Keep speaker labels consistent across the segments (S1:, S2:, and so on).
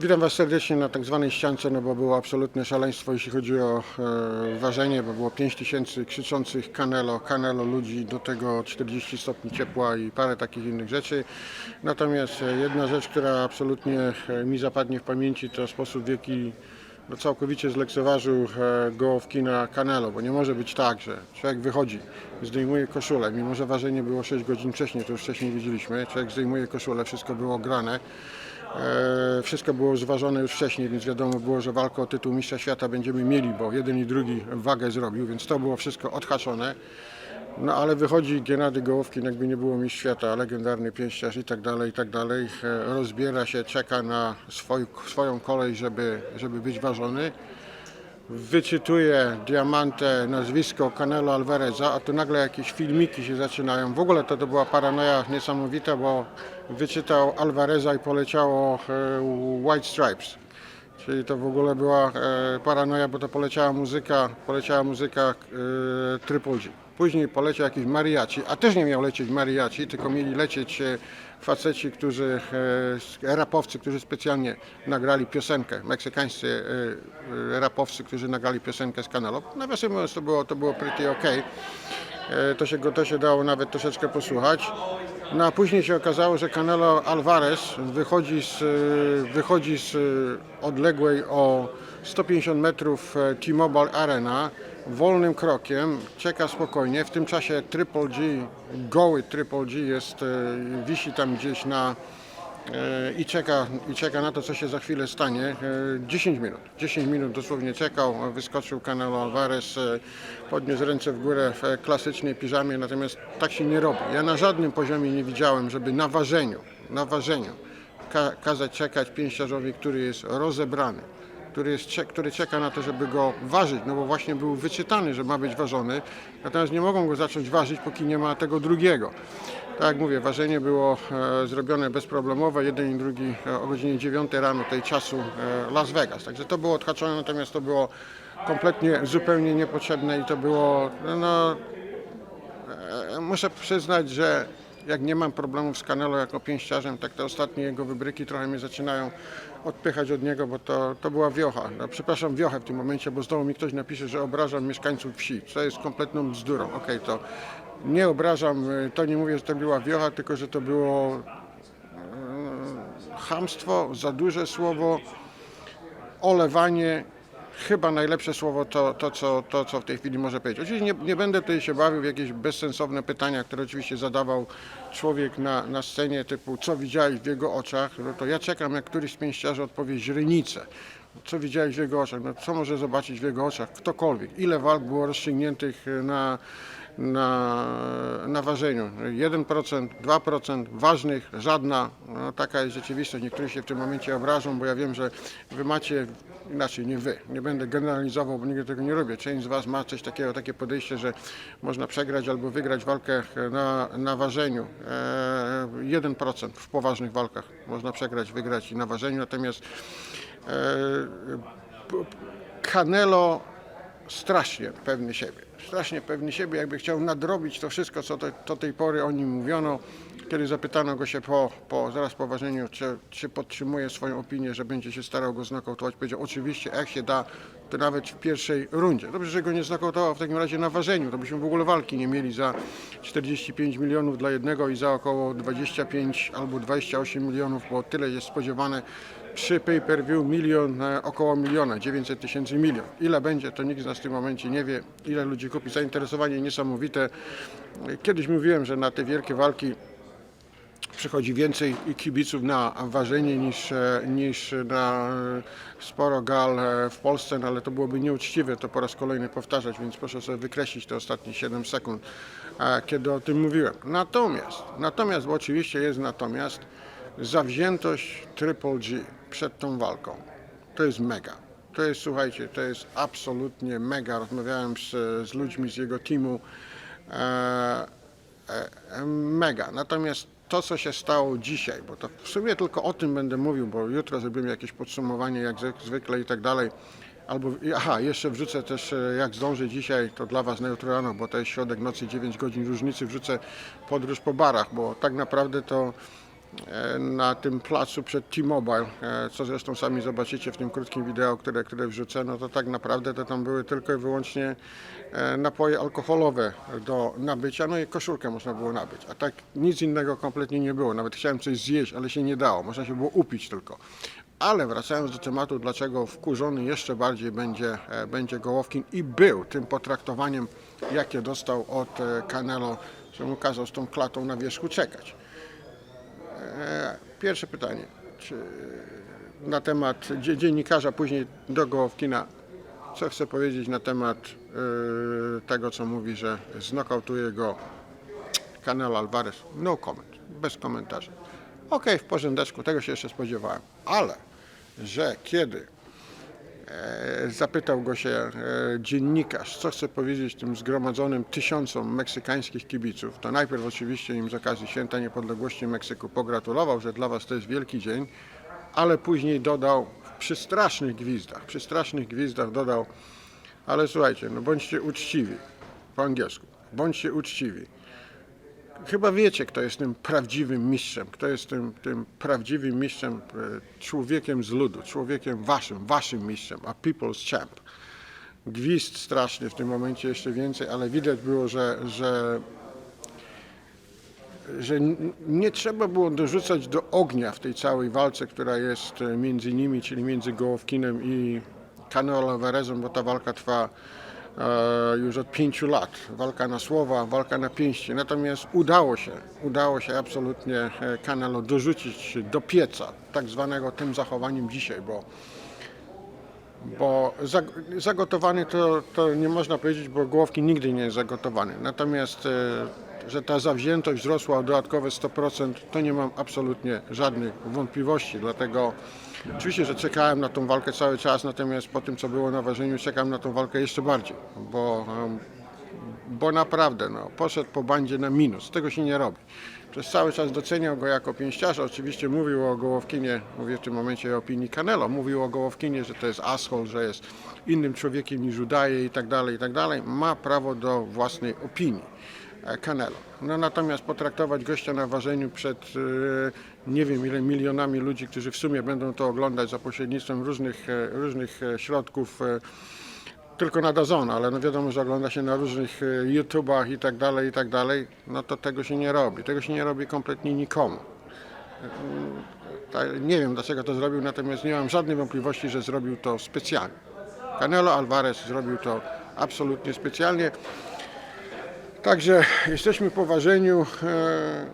S1: Witam Was serdecznie na tak zwanej ściance, no bo było absolutne szaleństwo, jeśli chodzi o e, ważenie, bo było 5 tysięcy krzyczących Canelo, Canelo ludzi, do tego 40 stopni ciepła i parę takich innych rzeczy. Natomiast e, jedna rzecz, która absolutnie e, mi zapadnie w pamięci, to sposób w jaki no, całkowicie zlekceważył e, gołowki na Canelo, bo nie może być tak, że człowiek wychodzi, zdejmuje koszulę, mimo że ważenie było 6 godzin wcześniej, to już wcześniej widzieliśmy, człowiek zdejmuje koszulę, wszystko było grane. E, Wszystko było zważone już wcześniej, więc wiadomo było, że walkę o tytuł mistrza świata będziemy mieli, bo jeden i drugi wagę zrobił, więc to było wszystko odhaczone. No ale wychodzi Gennady Gołowkin, jakby nie było mistrz świata, legendarny pięściarz i tak dalej, i tak dalej. E, Rozbiera się, czeka na swój, swoją kolej, żeby, żeby być ważony. Wyczytuje diamantę, nazwisko Canelo Alvareza, a tu nagle jakieś filmiki się zaczynają. W ogóle to, to była paranoja niesamowita, bo wyczytał Alvareza i poleciało e, White Stripes. Czyli to w ogóle była e, paranoja, bo to poleciała muzyka, poleciała muzyka e, Triple G. Później poleciał jakiś mariachi, a też nie miał lecieć mariachi, tylko mieli lecieć e, faceci, którzy, e, rapowcy, którzy specjalnie nagrali piosenkę, meksykańscy e, rapowcy, którzy nagrali piosenkę z Canelo. Nawiasem mówiąc, to było, to było pretty ok. To się, to się dało nawet troszeczkę posłuchać. No a później się okazało, że Canelo Alvarez wychodzi z, wychodzi z odległej o 150 metrów T-Mobile Arena wolnym krokiem, czeka spokojnie. W tym czasie Triple G, goły Triple G jest, e, wisi tam gdzieś na e, i czeka, i czeka na to, co się za chwilę stanie. E, 10 minut. 10 minut dosłownie czekał, wyskoczył Canelo Alvarez, e, podniósł ręce w górę w e, klasycznej piżamie, natomiast tak się nie robi. Ja na żadnym poziomie nie widziałem, żeby na ważeniu, na ważeniu ka- kazać czekać pięściarzowi, który jest rozebrany, który, jest, który czeka na to, żeby go ważyć, no bo właśnie był wyczytany, że ma być ważony, natomiast nie mogą go zacząć ważyć, póki nie ma tego drugiego. Tak jak mówię, ważenie było e, zrobione bezproblemowe, jeden i drugi e, o godzinie 9 rano tej czasu e, Las Vegas. Także to było odhaczone, natomiast to było kompletnie, zupełnie niepotrzebne i to było, no, muszę przyznać, że jak nie mam problemów z Canelo jako pięściarzem, tak te ostatnie jego wybryki trochę mnie zaczynają odpychać od niego, bo to, to była wiocha. No, przepraszam wiochę w tym momencie, bo znowu mi ktoś napisze, że obrażam mieszkańców wsi, co jest kompletną bzdurą. Okej, to nie obrażam, y, to nie mówię, że to była wiocha, tylko że to było e, chamstwo, za duże słowo, olewanie, chyba najlepsze słowo to, to, co, to co w tej chwili może powiedzieć. Oczywiście nie, nie będę tutaj się bawił w jakieś bezsensowne pytania, które oczywiście zadawał człowiek na, na scenie, typu co widziałeś w jego oczach, no to ja czekam, jak któryś z pięściarzy odpowie źrenicę. Co widziałeś w jego oczach? No, co może zobaczyć w jego oczach? Ktokolwiek. Ile walk było rozstrzygniętych na, na, na ważeniu? 1%, 2%, ważnych, żadna. No, taka jest rzeczywistość. Niektórzy się w tym momencie obrażą, bo ja wiem, że wy macie, inaczej nie wy, nie będę generalizował, bo nigdy tego nie robię. Część z was ma coś takiego, takie podejście, że można przegrać albo wygrać walkę na, na ważeniu. E, 1% w poważnych walkach można przegrać, wygrać i na ważeniu, natomiast e, Canelo strasznie pewny siebie. Strasznie pewny siebie, jakby chciał nadrobić to wszystko, co do, do tej pory o nim mówiono. Kiedy zapytano go się po, po zaraz po ważeniu, czy, czy podtrzymuje swoją opinię, że będzie się starał go znokautować, powiedział oczywiście, jak się da, to nawet w pierwszej rundzie. Dobrze, że go nie znokautował w takim razie na ważeniu, to byśmy w ogóle walki nie mieli za 45 milionów dla jednego i za około 25 albo 28 milionów, bo tyle jest spodziewane przy pay-per-view milion, e, około miliona, 900 tysięcy milion. Ile będzie, to nikt z nas w tym momencie nie wie, ile ludzi kupi. Zainteresowanie niesamowite. Kiedyś mówiłem, że na te wielkie walki przychodzi więcej kibiców na ważenie niż, e, niż na e, sporo gal w Polsce, no ale to byłoby nieuczciwe to po raz kolejny powtarzać, więc proszę sobie wykreślić te ostatnie 7 sekund, kiedy o tym mówiłem. Natomiast, natomiast, bo oczywiście jest natomiast, zawziętość Triple G przed tą walką, to jest mega. To jest, słuchajcie, to jest absolutnie mega. Rozmawiałem z, z ludźmi z jego teamu. E, e, mega. Natomiast to, co się stało dzisiaj, bo to w sumie tylko o tym będę mówił, bo jutro zrobimy jakieś podsumowanie, jak zwy- zwykle i tak dalej. Albo, aha, jeszcze wrzucę też, e, jak zdążę dzisiaj, to dla Was na jutro rano, bo to jest środek nocy, 9 godzin różnicy, wrzucę podróż po barach, bo tak naprawdę to na tym placu przed T-Mobile, e, co zresztą sami zobaczycie w tym krótkim wideo, które, które wrzucę, no to tak naprawdę to tam były tylko i wyłącznie e, napoje alkoholowe do nabycia, no i koszulkę można było nabyć, a tak nic innego kompletnie nie było. Nawet chciałem coś zjeść, ale się nie dało, można się było upić tylko. Ale wracając do tematu, dlaczego wkurzony jeszcze bardziej będzie, e, będzie Gołowkin i był tym potraktowaniem, jakie dostał od e, Canelo, że mu kazał z tą klatą na wierzchu czekać. E, Pierwsze pytanie. Czy na temat dzie- dziennikarza, później do Gołowkina. Co chce powiedzieć na temat e, tego, co mówi, że znokautuje go Canelo Alvarez? No comment, bez komentarza. Okej, w porządeczku, tego się jeszcze spodziewałem. Ale, że kiedy e, zapytał go się e, dziennikarz, co chce powiedzieć tym zgromadzonym tysiącom meksykańskich kibiców, to najpierw oczywiście im z okazji Święta Niepodległości Meksyku pogratulował, że dla was to jest wielki dzień, ale później dodał przy strasznych gwizdach, przy strasznych gwizdach dodał, ale słuchajcie, no bądźcie uczciwi, po angielsku, bądźcie uczciwi. Chyba wiecie, kto jest tym prawdziwym mistrzem, kto jest tym, tym prawdziwym mistrzem, e, człowiekiem z ludu, człowiekiem waszym, waszym mistrzem, a people's champ. Gwizd straszny w tym momencie jeszcze więcej, ale widać było, że, że, że nie trzeba było dorzucać do ognia w tej całej walce, która jest e, między nimi, czyli między Gołowkinem i Canelo Alvarezem, bo ta walka trwa już od pięciu lat. Walka na słowa, walka na pięści. Natomiast udało się, udało się absolutnie e, Canelo dorzucić do pieca, tak zwanego tym zachowaniem dzisiaj, bo bo zag- zagotowany to, to nie można powiedzieć, bo Głowki nigdy nie jest zagotowany. Natomiast, e, że ta zawziętość wzrosła o dodatkowe 100%, to nie mam absolutnie żadnych wątpliwości. Dlatego oczywiście, że czekałem na tą walkę cały czas, natomiast po tym, co było na ważeniu, czekam na tą walkę jeszcze bardziej, bo, bo naprawdę no, poszedł po bandzie na minus. Tego się nie robi. Przez cały czas doceniał go jako pięściarza. Oczywiście mówił o Gołowkinie, mówię w tym momencie o opinii Canelo, mówił o Gołowkinie, że to jest asshole, że jest innym człowiekiem niż udaje i tak dalej, i tak dalej. Ma prawo do własnej opinii. E, Canelo. No natomiast potraktować gościa na ważeniu przed e, nie wiem ile milionami ludzi, którzy w sumie będą to oglądać za pośrednictwem różnych, e, różnych środków tylko na Dazon, ale no wiadomo, że ogląda się na różnych YouTubach i tak dalej, i tak dalej, no to tego się nie robi. Tego się nie robi kompletnie nikomu. Nie wiem dlaczego to zrobił, natomiast nie mam żadnej wątpliwości, że zrobił to specjalnie. Canelo Alvarez zrobił to absolutnie specjalnie. Także jesteśmy po ważeniu. e,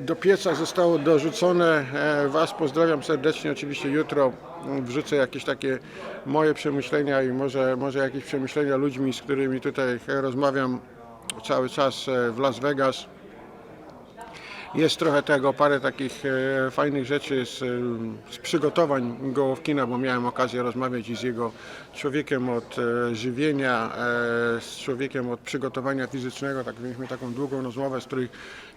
S1: Do pieca zostało dorzucone. e, Was pozdrawiam serdecznie. Oczywiście jutro wrzucę jakieś takie moje przemyślenia i może, może jakieś przemyślenia ludźmi, z którymi tutaj rozmawiam cały czas e, w Las Vegas. Jest trochę tego, parę takich e, fajnych rzeczy z, e, z przygotowań Gołowkina, bo miałem okazję rozmawiać i z jego człowiekiem od e, żywienia, z człowiekiem od przygotowania fizycznego. Tak mieliśmy taką długą rozmowę, z której,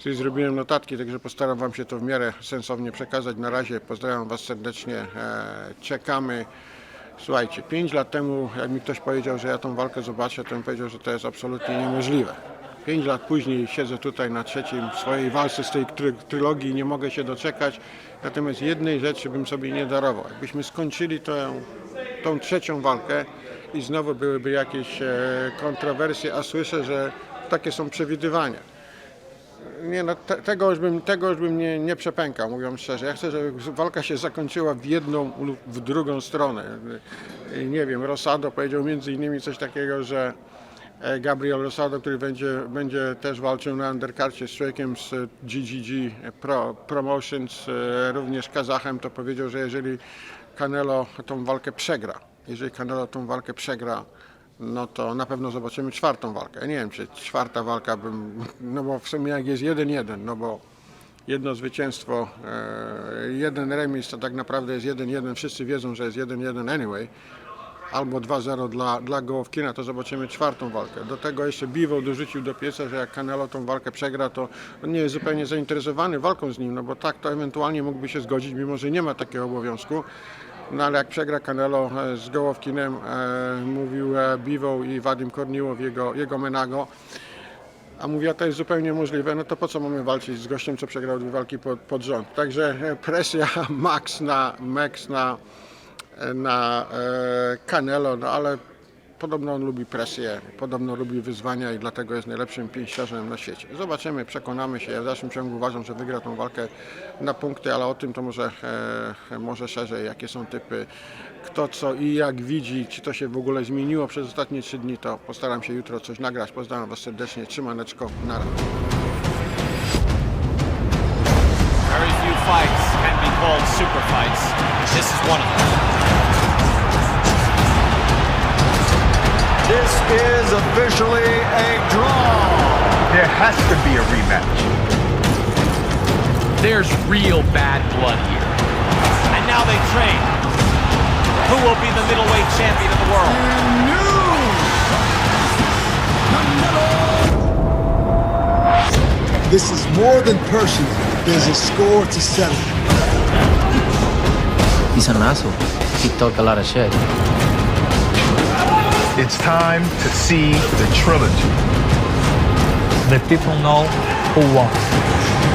S1: z zrobiłem notatki, także postaram Wam się to w miarę sensownie przekazać. Na razie pozdrawiam Was serdecznie, czekamy. Słuchajcie, 5 lat temu, jak mi ktoś powiedział, że ja tą walkę zobaczę, to bym powiedział, że to jest absolutnie niemożliwe. 5 lat później siedzę tutaj na trzeciej swojej walce z tej try- trylogii nie mogę się doczekać. Natomiast jednej rzeczy bym sobie nie darował. Jakbyśmy skończyli tę, tą trzecią walkę i znowu byłyby jakieś e, kontrowersje, a słyszę, że takie są przewidywania. Nie, no, te, tego już bym, tego już bym nie, nie przepękał, mówiąc szczerze. Ja chcę, żeby walka się zakończyła w jedną lub w drugą stronę. Nie wiem, Rosado powiedział między innymi coś takiego, że Gabriel Rosado, który będzie, będzie też walczył na underkarcie z człowiekiem z GGG Pro, Promotions, e, również Kazachem, to powiedział, że jeżeli Canelo tą walkę przegra, jeżeli Canelo tą walkę przegra, no to na pewno zobaczymy czwartą walkę. Ja nie wiem, czy czwarta walka bym, no bo w sumie jak jest 1-1, no bo jedno zwycięstwo, e, jeden remis, to tak naprawdę jest 1-1, wszyscy wiedzą, że jest 1-1 anyway, albo 2-0 dla, dla Gołowkina, to zobaczymy czwartą walkę. Do tego jeszcze Biwo dorzucił do pieca, że jak Canelo tą walkę przegra, to on nie jest zupełnie zainteresowany walką z nim, no bo tak to ewentualnie mógłby się zgodzić, mimo że nie ma takiego obowiązku. No ale jak przegra Canelo e, z Gołowkinem, e, mówił e, Biwo i Wadim Korniłow, jego, jego menago, A mówi, a to jest zupełnie możliwe, no to po co mamy walczyć z gościem, co przegrał dwie walki pod, pod rząd? Także e, presja max na, max na, na e, Canelo, no ale podobno on lubi presję, podobno lubi wyzwania i dlatego jest najlepszym pięściarzem na świecie. Zobaczymy, przekonamy się. Ja w dalszym ciągu uważam, że wygra tą walkę na punkty, ale o tym to może, e, może szerzej, jakie są typy, kto co i jak widzi, czy to się w ogóle zmieniło przez ostatnie trzy dni, to postaram się jutro coś nagrać. Pozdrawiam Was serdecznie, trzymaneczko, na razie.
S2: Very few fights can be called super fights. This is one of them.
S3: This is officially a draw.
S4: There has to be a rematch.
S2: There's real bad blood here. And now they train. Who will be the middleweight champion of the world?
S5: This is more than personal. There's a score to settle.
S6: He's an asshole. He talk a lot of shit.
S4: It's time to see the trilogy.
S7: The people know who won.